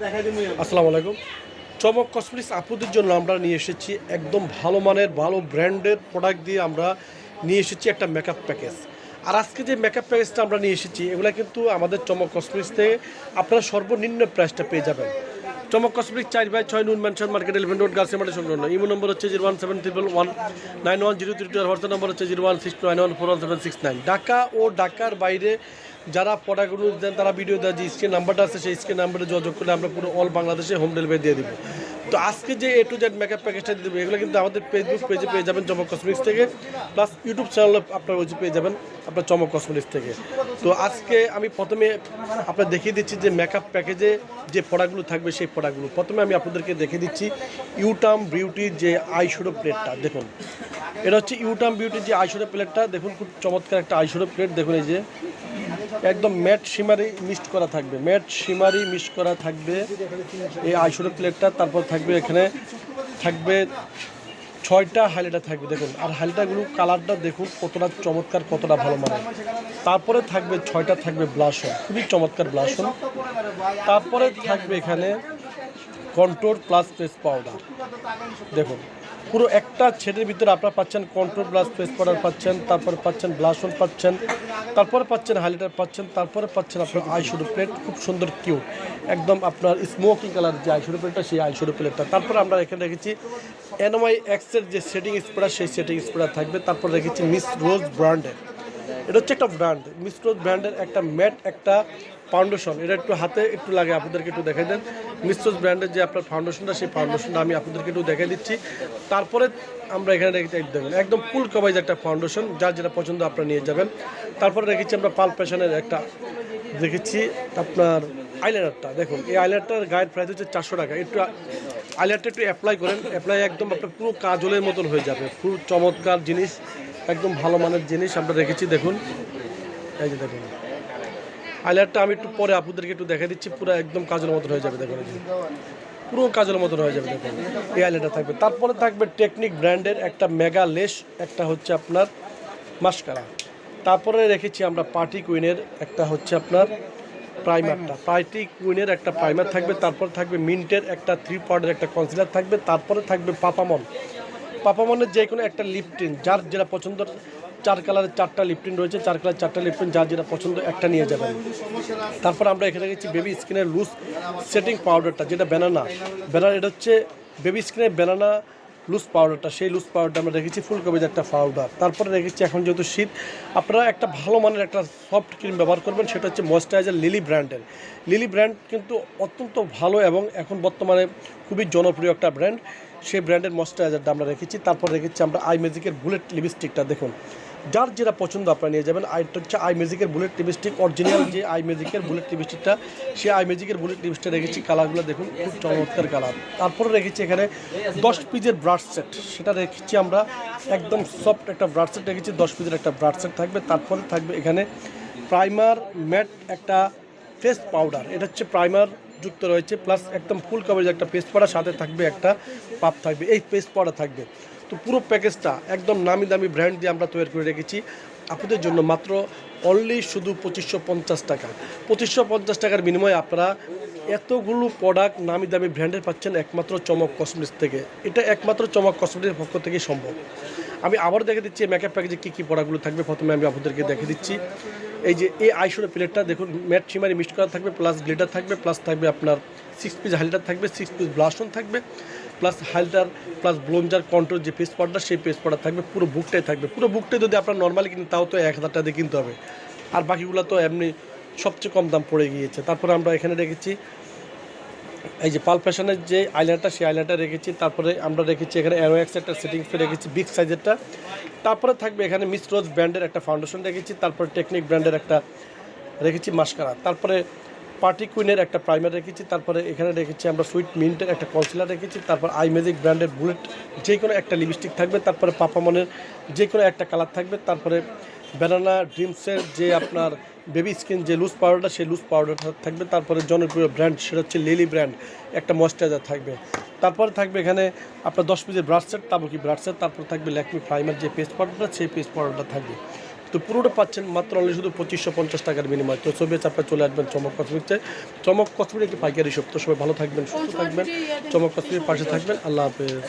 আসসালামু আলাইকুম। চমক কসমেটিক্স আপুদের জন্য আমরা নিয়ে এসেছি একদম ভালো মানের, ভালো ব্র্যান্ডের প্রোডাক্ট দিয়ে আমরা নিয়ে এসেছি একটা মেকআপ প্যাকেজ আর আজকে যে মেকআপ প্যাকেজটা আমরা নিয়ে এসেছি, এগুলো কিন্তু আমাদের চমক কসমেটিক্স থেকে আপনারা সর্বনিম্ন প্রাইসটা পেয়ে যাবেন। চমক কসমেটিক চার বাই ছয় Noon Mansion market Elephant road Gausia market সংলগ্ন ইমো নম্বর হচ্ছে zero one seven triple one nine one zero three two, আর হোয়াটসঅ্যাপ নম্বর হচ্ছে zero one six nine one four one seven six nine. Dhaka ও ঢাকার বাইরে যারা প্রোডাক্টগুলো দেন, তারা video দেয় যে স্ক্রিন নাম্বারটা আছে, সেই স্ক্রিন নাম্বারে যোগাযোগ করলে আমরা পুরো অল বাংলাদেশে হোম ডেলিভারি দিয়ে দিব। তো আজকে যে এ টু জেড মেকআপ প্যাকেজটা দিয়ে দেবো, এগুলো কিন্তু আমাদের ফেসবুক পেজে পেয়ে যাবেন চমক কসমেটিক্স থেকে। প্লাস ইউটিউব চ্যানেলে আপনার ওই পেয়ে যাবেন আপনার চমক কসমেটিক্স থেকে। তো আজকে আমি প্রথমে আপনার দেখিয়ে দিচ্ছি যে মেকআপ প্যাকেজে যে প্রোডাক্টগুলো থাকবে, সেই প্রোডাক্টগুলো প্রথমে আমি আপনাদেরকে দেখিয়ে দিচ্ছি ইউটাম বিউটির যে আইশ্যাডো প্লেটটা দেখুন। এটা হচ্ছে ইউটাম বিউটির যে আইশ্যাডো প্লেটটা দেখুন খুব চমৎকার একটা আইশ্যাডো প্লেট দেখুন এই যে। একদম ম্যাট শিমারি মিক্সড করা থাকবে। ম্যাট শিমারি মিক্স করা থাকবে। এই আইশ্যাডো প্লেটটা, তারপর থাকবে এখানে, থাকবে ছয়টা হাইলাইটার থাকবে, দেখুন। আর হাইলাইটারগুলো কালারটা দেখুন, কতটা চমৎকার, কতটা ভালো মানে। তারপরে থাকবে ছয়টা, থাকবে ব্লাশন খুবই চমৎকার ব্লাশন তারপরে থাকবে এখানে কন্ট্রোল প্লাস ফেস পাউডার। দেখুন পুরো একটা ছেটের ভিতরে আপনারা পাচ্ছেন কন্ট্রোল প্লাস ফেস পাউডার পাচ্ছেন, তারপরে পাচ্ছেন ব্লাসন পাচ্ছেন, তারপরে পাচ্ছেন হাইলাইটার পাচ্ছেন, তারপরে পাচ্ছেন আপনার আইশ্যাডো প্লেট খুব সুন্দর কিউ একদম আপনার স্মোকিং কালার যে আইশ্যাডো প্লেটটা সেই আইশ্যাডো প্লেটটা তারপরে আমরা এখানে রেখেছি এনওয়াই এক্সের যে সেটিং স্প্রে সেই সেটিং স্প্রে থাকবে। তারপর রেখেছি মিস রোজ ব্র্যান্ডের এটা হচ্ছে একটা ব্র্যান্ড মিস ব্র্যান্ডের একটা ম্যাট একটা ফাউন্ডেশন এটা একটু হাতে একটু লাগে, আপনাদেরকে একটু দেখাই দেন। মিস্ট্রোজ ব্র্যান্ডের যে আপনার ফাউন্ডেশনটা সেই ফাউন্ডেশনটা আমি আপনাদেরকে একটু দেখাই দিচ্ছি। তারপরে আমরা এখানে রেখে দেবেন একদম ফুল কভাইজ একটা ফাউন্ডেশন যার যেটা পছন্দ আপনারা নিয়ে যাবেন। তারপরে রেখেছি আমরা পাল প্যাশনের একটা, দেখেছি আপনার আইলাইনারটা দেখুন, এই আইলাইনারটার গায়ের প্রাইস হচ্ছে চারশো টাকা। একটু আইলাইনারটা একটু অ্যাপ্লাই করেন অ্যাপ্লাই একদম আপনার পুরো কাজলের মতন হয়ে যাবে। পুরো চমৎকার জিনিস। একদম ভালো মানের জিনিস আমরা রেখেছি, দেখুন। এই যে দেখুন। হাইলাইটটা আমি একটু পরে আপনাদেরকে একটু দেখা দিচ্ছি, পুরো একদম কাজের মতন হয়ে যাবে, দেখুন পুরো কাজের মতন হয়ে যাবে, দেখুন। এই হাইলাইটটা থাকবে। তারপরে থাকবে টেকনিক ব্র্যান্ডের একটা মেগা লেস একটা হচ্ছে আপনার মাস্কারা তারপরে রেখেছি আমরা পার্টি কুইনের একটা হচ্ছে আপনার প্রাইমারটা পার্টি কুইনের একটা প্রাইমার থাকবে, তারপর থাকবে মিন্টের একটা থ্রি পাউডার একটা কনসিলার থাকবে, তারপরে থাকবে পাপামন। পাপামনের যে কোনো একটা লিপটিন যার যেটা পছন্দ, চার কালারের চারটা লিপটিন রয়েছে, চার কালার চারটা লিপটিন যার যেটা পছন্দ একটা নিয়ে যাবেন। তারপর আমরা এখানে রেখেছি বেবি স্কিনের লুজ সেটিং পাউডারটা যেটা ব্যানানা ব্যানানা এটা হচ্ছে বেবি স্কিনের ব্যানানা লুজ পাউডারটা সেই লুজ পাউডারটা আমরা রেখেছি ফুল কবিজ একটা পাউডার তারপরে রেখেছি এখন যেহেতু শীত, আপনারা একটা ভালো মানের একটা সফট ক্রিম ব্যবহার করবেন, সেটা হচ্ছে ময়েশ্চারাইজার লিলি ব্র্যান্ডের লিলি ব্র্যান্ড কিন্তু অত্যন্ত ভালো এবং এখন বর্তমানে খুবই জনপ্রিয় একটা ব্র্যান্ড সেই ব্র্যান্ডের ময়েশ্চারাইজারটা আমরা রেখেছি। তারপর রেখেছি আমরা আই ম্যাজিকের বুলেট লিপস্টিকটা, দেখুন। যার যেটা পছন্দ আপনারা নিয়ে যাবেন আইটা হচ্ছে আই ম্যাজিকের বুলেট লিপস্টিক অরিজিনাল যে আই ম্যাজিকের বুলেট লিপস্টিকটা সে আই ম্যাজিকের বুলেট লিপস্টিক রেখেছি, কালারগুলো দেখুন, খুব চমৎকার কালার। তারপরে রেখেছি এখানে দশ পিসের ব্রাশ সেট। সেটা রেখেছি আমরা একদম সফট একটা ব্রাশ সেট রেখেছি, দশ পিজের একটা ব্রাশ সেট থাকবে। তারপরে থাকবে এখানে প্রাইমার ম্যাট একটা ফেস পাউডার এটা হচ্ছে প্রাইমার যুক্ত রয়েছে প্লাস একদম ফুল কভারেজ একটা পেস্ট পাউডার সাথে থাকবে একটা পাপ থাকবে, এই পেস্ট পাউডার থাকবে। তো পুরো প্যাকেজটা একদম নামি দামি ব্র্যান্ড দিয়ে আমরা তৈরি করে রেখেছি। আপনাদের জন্য মাত্র অনলি শুধু পঁচিশশো পঞ্চাশ টাকা। পঁচিশশো পঞ্চাশ টাকার বিনিময়ে আপনারা এতগুলো প্রোডাক্ট নামি দামি ব্র্যান্ডের পাচ্ছেন, একমাত্র চমক কসমেটিক্স থেকে। এটা একমাত্র চমক কসমেটিক্সের পক্ষ থেকেই সম্ভব। আমি আবার দেখে দিচ্ছি মেকআপ প্যাকেজে কী কী প্রোডাক্টগুলো থাকবে, প্রথমে আমি আপনাদেরকে দেখে দিচ্ছি। এই যে এই আইশোর প্লেটটা, দেখুন, ম্যাট সিমারি মিক্সড করা থাকবে প্লাস গ্লিটার থাকবে প্লাস থাকবে আপনার সিক্স পিস হাইলাইটার থাকবে সিক্স পিস ব্লাশন থাকবে plus highlighter plus bronzer contour যে পেস পাউডার সেই পেস পাউডার থাকবে, পুরো বুকটাই থাকবে। পুরো বুকটাই যদি আপনার নর্মালি কিনেন, তাও তো এক হাজার টাকা দিয়ে কিনতে হবে। আর বাকিগুলো তো এমনি সবচেয়ে কম দাম পড়ে গিয়েছে। তারপরে আমরা এখানে রেখেছি এই যে পাল ফ্যাশনের যে আইলাইনারটা সেই আইলাইনারটা রেখেছি। তারপরে আমরা রেখেছি এখানে অ্যারোএক্স একটা সেটিংস রেখেছি বিগ সাইজেরটা তারপরে থাকবে এখানে মিস রোজ ব্র্যান্ডের একটা ফাউন্ডেশন রেখেছি, তারপরে টেকনিক ব্র্যান্ডের একটা রেখেছি মাস্কারা তারপরে পার্টি কুইনের একটা প্রাইমার রেখেছি, তারপরে এখানে রেখেছি আমরা সুইট মিন্টের একটা কনসিলার রেখেছি, তারপর আই ম্যাজিক ব্র্যান্ডের বুলেট যে কোনো একটা লিপস্টিক থাকবে, তারপরে পাপামনের যে কোনো একটা কালার থাকবে, তারপরে ব্যানানা ড্রিমসের যে আপনার বেবি স্কিন যে লুজ পাউডারটা সেই লুজ পাউডারটা থাকবে। তারপরে জনপ্রিয় ব্র্যান্ড সেটা হচ্ছে লিলি ব্র্যান্ড। একটা ময়েশ্চারাইজার থাকবে। তারপরে থাকবে এখানে আপনার দশ পিসের ব্রাশ সেট তারপর কি ব্রাশ সেট। তারপর থাকবে ল্যাকমি প্রাইমার যে পেস্ট পাউডারটা সেই পেস্ট পাউডারটা থাকবে। তো পুরোটা পাচ্ছেন মাত্র অনলি শুধু পঁচিশশো পঞ্চাশ টাকার বিনিময়। তো ছবি আছে আপনার চলে আসবেন চমক কসমেটিক্সে চমক কসমেটিক একটি পাইকারি শপ তো সবাই ভালো থাকবেন সুস্থ থাকবেন। চমক কসমেটিক পাশে থাকবেন। আল্লাহ হাফেজ।